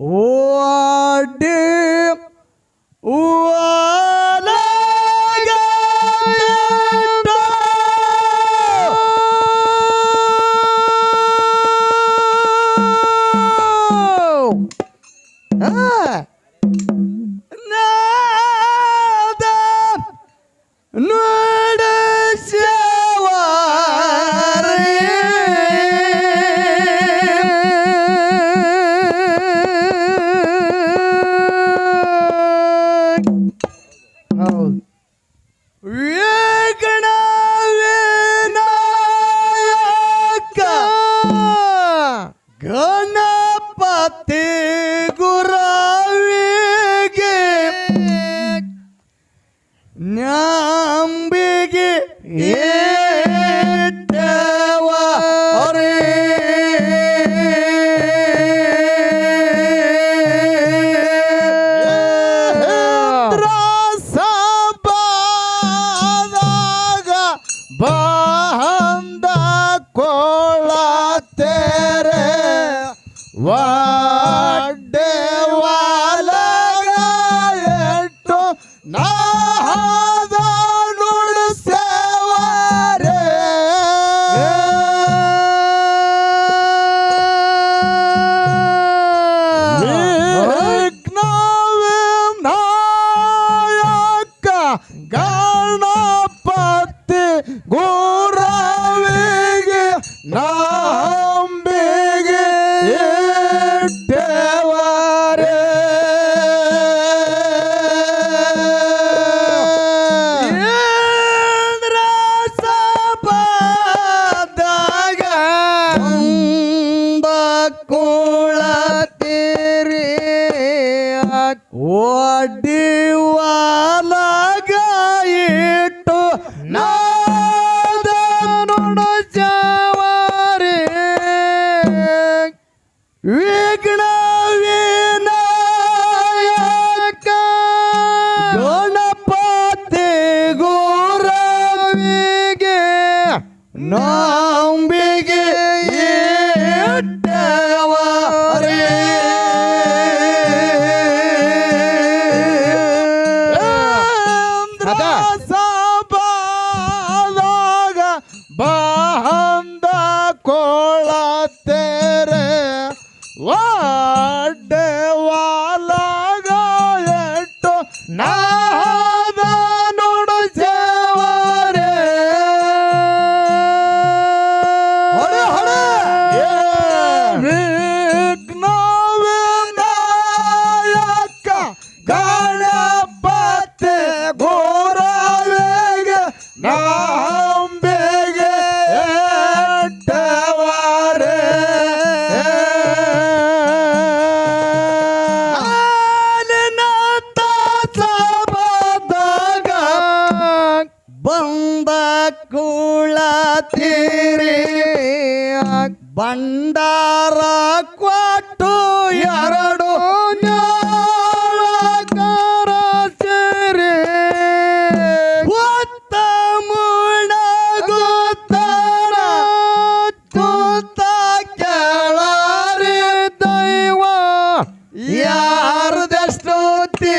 Oh, dear. Uou! No. ಕೂಳತೀರಿ ಭಂಡಾರ ಕೊಟ್ಟು ಎರಡು ಯಾರದಷ್ಟು ತೀ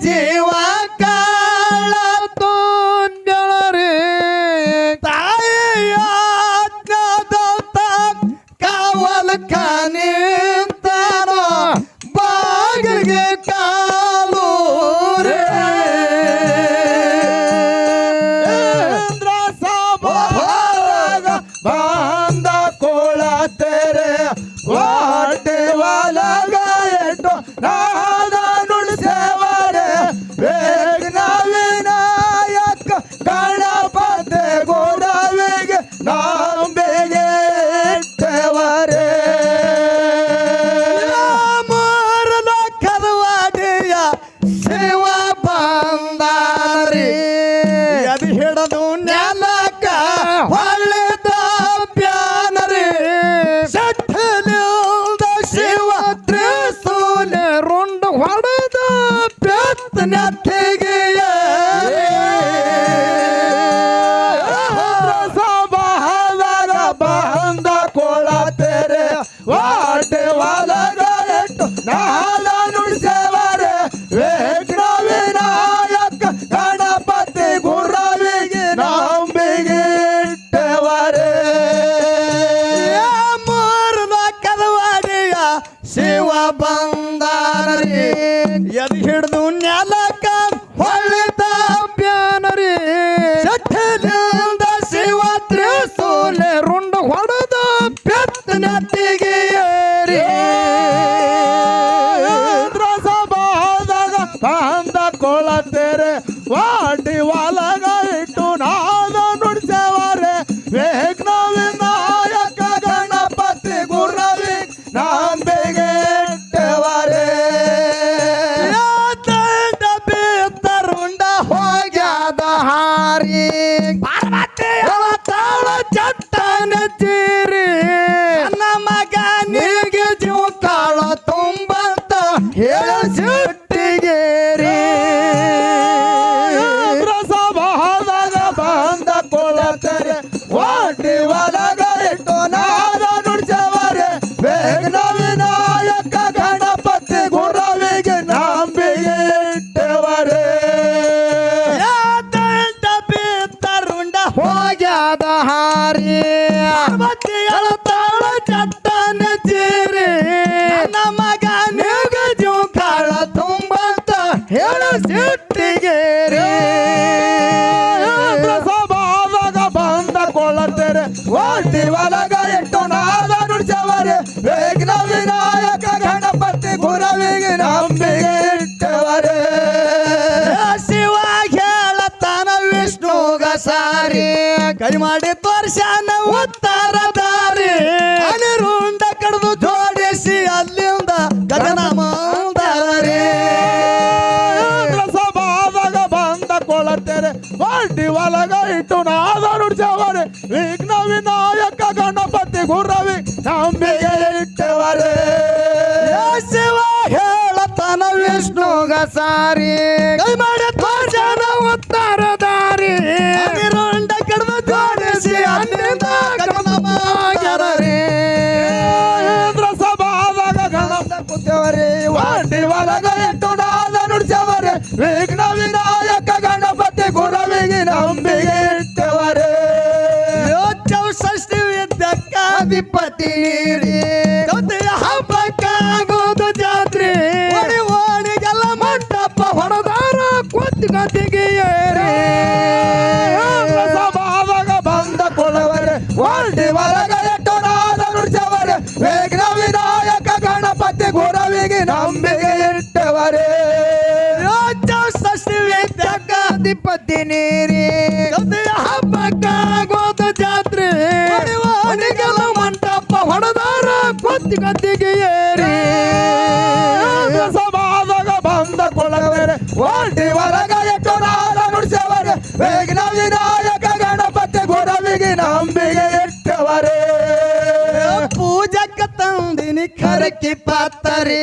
今晚 ನತ್ತಿಗೆ ಬಹಂದ ಕೊಳತೇರೆ ವಾಟೆ ವಾಲಗರೆಟ್ಟು ನಾಲ ನುಡಿಸೇವರೆ ವೇಗ್ರ ವಿನಾಯಕ ಗಣಪತಿ ಗುರವಿಗೆ ನಂಬಿಗೆ ಇಟ್ಟವರೆ ಮೂರು ಮಕ್ಕದ ವಾಡಿಯ ಶಿವ ಬಂಗ வாழ்த்தி வளக ಇಟ್ಟು ನಾದ ನುಡಿಸವರೆ ವಿಘ್ನ ವಿನಾಯಕ ಗಣಪತಿ ಗುರವಿಗೆ ನಂಬಿಗೆ ಇಟ್ಟವರೆ ಶಿವ ಹೇಳತನ ವಿಷ್ಣುಗ ಸಾರಿ ಕೈ ಮಾಡಿ ತೋರ್ಸ ನಾವು ಬಂಡಿ ಒಲಗ ಇಟ್ಟು ನಾದ ನುಡಿಸವರೆ ವಿಘ್ನ ವಿನಾಯಕ ಗಣಪತಿ ಗುರವಿ ನಂಬಿಗೆ ಇಟ್ಟವರೇ. ಶಿವ ಹೇಳತನ ವಿಷ್ಣುಗ ಸಾರಿ ಕೈ ಮಾಡಿ ಧ್ವಜನ ಉತ್ತರ ದಾರಿ. ರಂಡ ಕಡಿಮೆ ಧ್ವನಿಸಿ ಅಲ್ಲಿಂದ ಗಣಮಾಗರೇ ಸಭಾದಾಗ ಗಣಪ ಕುತ್ತವರೇ ವಾಂಡಿ ಒಲಗ ಇಟ್ಟು ನಾದ ನುಡಿಸವರೆ ವಿಘ್ನ ಅಧಿಪತಿ ನೀರಿ ಹಬ್ಬಕ್ಕಾಗೋದು ಜಾತ್ರೆ. ಮಂಟಪ ಹೊಡೆದಾರ ಕೊತ್ತಿ ಗದ್ದಿಗೆ ಏರಿ. ಸಭಾವಾಗ ಬಂದ ಕೊಳವರೆ ವಾಲ್ಟಿ ವರಗ ಎಟ್ಟು ನಾದ ನುಡಿಸವರೆ ವೇಗಿನ ವಿನಾಯಕ ಗಣಪತಿ ಗುರವಿಗೆ ನಂಬಿಗೆ ಎಟ್ಟವರೆ ಪೂಜಕ್ಕ ತಂದಿನಿ ಕರಕಿ ಪಾತರಿ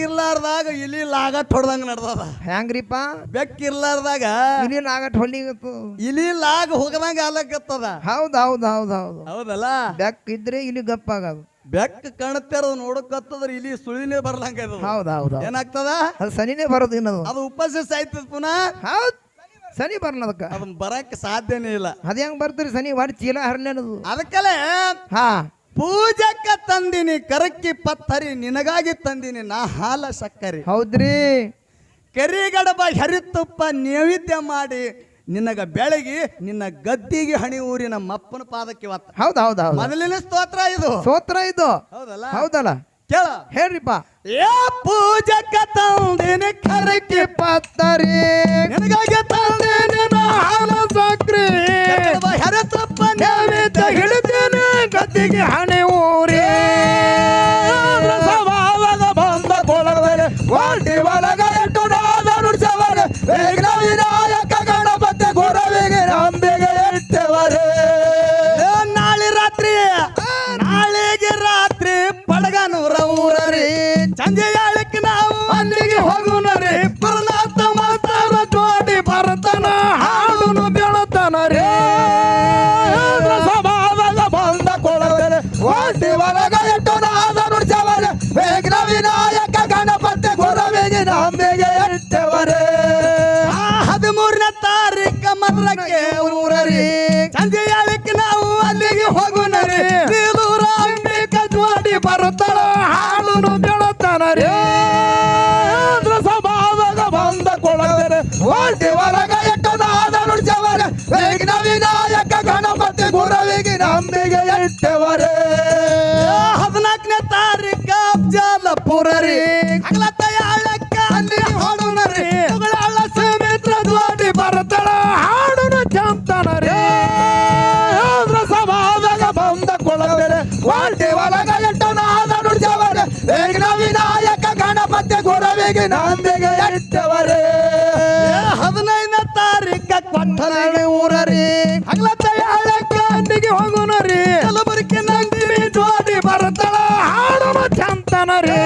ಬೆಕ್ಕಿರ್ಲಾರ್ದಾಗ ಇಲ್ಲಿ ಲಾಗಟ್ ಹೊಡ್ದಂಗ ನಡ್ದದ. ಹೆಂಗ್ರಿಪ್ಪ? ಬೆಕ್ಕಿರ್ಲಾರ್ದಾಗ ಇಲ್ಲಿ ನಾಗಟ್ ಹೊಲಿಗತ್ತು ಇಲಿ ಲಾಗ ಹೋಗದಂಗ ಆಲಕತ್ತದ ಹೌದ್ ಹೌದ್ ಹೌದ್ ಹೌದು. ಹೌದಲ್ಲ? ಬೆಕ್ಕ ಇದ್ರೆ ಇಲ್ಲಿ ಗಪ್ಪಾಗದು. ಬೆಕ್ಕ ಕಣತೆರದು ನೋಡಕತ್ತದ್ರ ಇಲ್ಲಿ ಸುಳಿನೇ ಬರ್ಲಂಗ ಹೌದ್ ಹೌದ್ ಹೌದ್. ಏನಾಗ್ತದ? ಅದು ಸನಿನೇ ಬರೋದು ಇನ್ನದು. ಅದು ಉಪವಾಸ ಸಾಯ್ತದ ಪುನಃ? ಹೌದ್. ಸನಿ ಬರ್ಲ ಅದಕ್ಕ. ಅದನ್ನ ಬರಕ್ ಸಾಧ್ಯನೇ ಇಲ್ಲ. ಅದ ಹೆಂಗ್ ಬರ್ತೀರಿ ಸನಿ ಮಾಡಿ ಚೀಲ ಹರ್ಲೇನದು ಅದಕ್ಕಲೆ ಹಾ. ಪೂಜಕ್ಕ ತಂದಿನಿ ಕರಕ್ಕಿ ಪತ್ತರಿ ನಿನಗಾಗಿ ತಂದಿನಿ ನಾ ಹಾಲ ಸಕ್ಕರಿ. ಹೌದ್ರಿ. ಕರಿಗಡಬ ಹರಿತುಪ್ಪ ನೈವೇದ್ಯ ಮಾಡಿ ನಿನಗ ಬೆಳಗಿ ನಿನ್ನ ಗದ್ದಿಗೆ ಹಣಿ ಊರಿನ ಮಪ್ಪನ ಪಾದಕ್ಕೆ ಇವತ್ತ ಹೌದು ಹೌದು ಹೌದು. ಮೊದಲಿನ ಸ್ತೋತ್ರ ಇದು. ಸ್ತೋತ್ರ ಇದು. ಹೌದಲ್ಲ? ಹೌದಲ್ಲ. ಕೇಳ. ಹೇಳ್ರಿಪ್ಪ. ಏ ಪೂಜಕ್ಕ ತಂದಿನಿ ಕರಕ್ಕಿ ಪತ್ತರಿ. ನಿನಗಾಗಿ ತಂದಿನಿ ನಾ ಹಾಲ ಸಕ್ರಿ ಕರಿಗಡಬ ಹರಿತುಪ್ಪ ನೈವೇದ್ಯ ಹಿಡಿತೀನಿ ಗದ್ದಿಗೆ ಹಣೆ ಊರಿ. ಹಗಲತ್ತ ಅಲ್ಲಿ ಹಳ್ಳ ಸುಮಿತ್ರ ಬರ್ತಾಳ ಬಂದ ಕೊಳವರೆ ವಾಲ್ಟಿ ಒಳಗ ಎಟ್ಟು ನಾದ ನುಡಿಸವರೆ ವಿಘ್ನ ವಿನಾಯಕ ಗಣಪತಿ ಗುರವಿಗೆ ನಂಬಿಕೆ ಇಟ್ಟವರೇ. ಹದಿನೈದನೇ ತಾರೀಕ ಕೊಟ್ಟರೆ ಊರರಿ. ರೀ ಚಂತನ ರೀ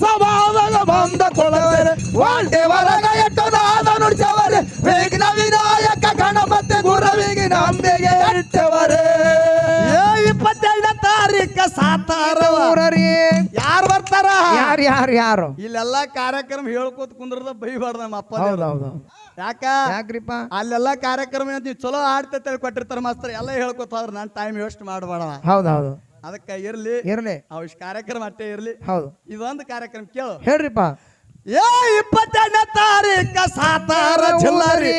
ಸಭಾದಾಗ ಬಂದ ಕೊಳವರೆ ವಾಲ್ಟಿ ಒಳಗ ಎಟ್ಟು ನಾದ ನುಡಿಸವರೆ. ವಿಘ್ನ ವಿನಾಯಕ ಗಣಪತಿ ಗುರವಿಗೆ ನಂಬಿಕೆ ಇಟ್ಟವರೇ. ಏ ಇಪ್ಪತ್ತೆರಡನೇ ತಾರೀಕ ಸಾತಾರ. ಊರರಿ. ಯಾರು ಬರ್ತಾರ? ಯಾರು ಯಾರು ಯಾರು? ಇಲ್ಲೆಲ್ಲ ಕಾರ್ಯಕ್ರಮ ಹೇಳ್ಕೋತ ಕುಂದ್ರದ ಬೈಬಾರ್ದ ನಮ್ಮ ಅಪ್ಪ ಹೌದ್ ಹೌದ್ ಹೌದ್. ಯಾಕ? ಯಾಕ್ರಿಪ್ಪ? ಅಲ್ಲೆಲ್ಲ ಕಾರ್ಯಕ್ರಮ ಅಂತ ಚಲೋ ಆಡ್ತೈತೆ ಕೊಟ್ಟಿರ್ತಾರ ಮಾಸ್ತರ್. ಎಲ್ಲ ಹೇಳ್ಕೊತ ಹೋದ್ರ ನಾನು ಟೈಮ್ ವೇಸ್ಟ್ ಮಾಡಬೇಡ. ಹೌದೌದು. ಹೌದು ಅದಕ್ಕೆ ಇರ್ಲಿ. ಇರ್ಲಿ. ಅವ್ ಕಾರ್ಯಕ್ರಮ ಅಷ್ಟೇ ಇರ್ಲಿ. ಹೌದು. ಇದೊಂದು ಕಾರ್ಯಕ್ರಮ ಕೇಳು. ಹೇಳ್ರಿಪ್ಪ. ಏ ಇಪ್ಪತ್ತೆರಡನೇ ತಾರೀಕ ಸಾತಾರ ಜಿಲ್ಲಾರಿ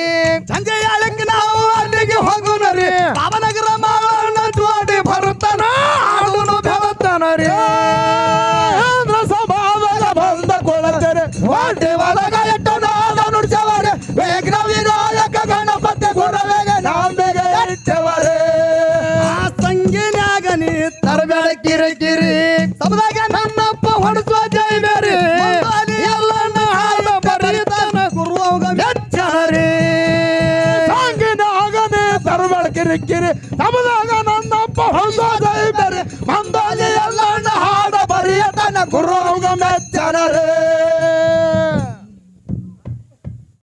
ಸಂಜೆ ಏಳಕ್ಕೆ ನಾವು ಅಲ್ಲಿಗೆ ಹೋಗುನರಿ ಬಾಬನಗರ ಮಾವನ ಜೋಡಿ ಬರುತ್ತಾನ ಹಾಡುನು ಬೆಳತಾನ ರೀ. ಸಭಾದಾಗ ಬಂದ ಕೊಳತೆರೆ ವಾಲ್ಟಿ ಒಳಗ ಎಟ್ಟು ನಾದ ನುಡಿಸವರೆ ವಿನಾಯಕ ಗಣಪತಿ ಗುರವಿಗೆ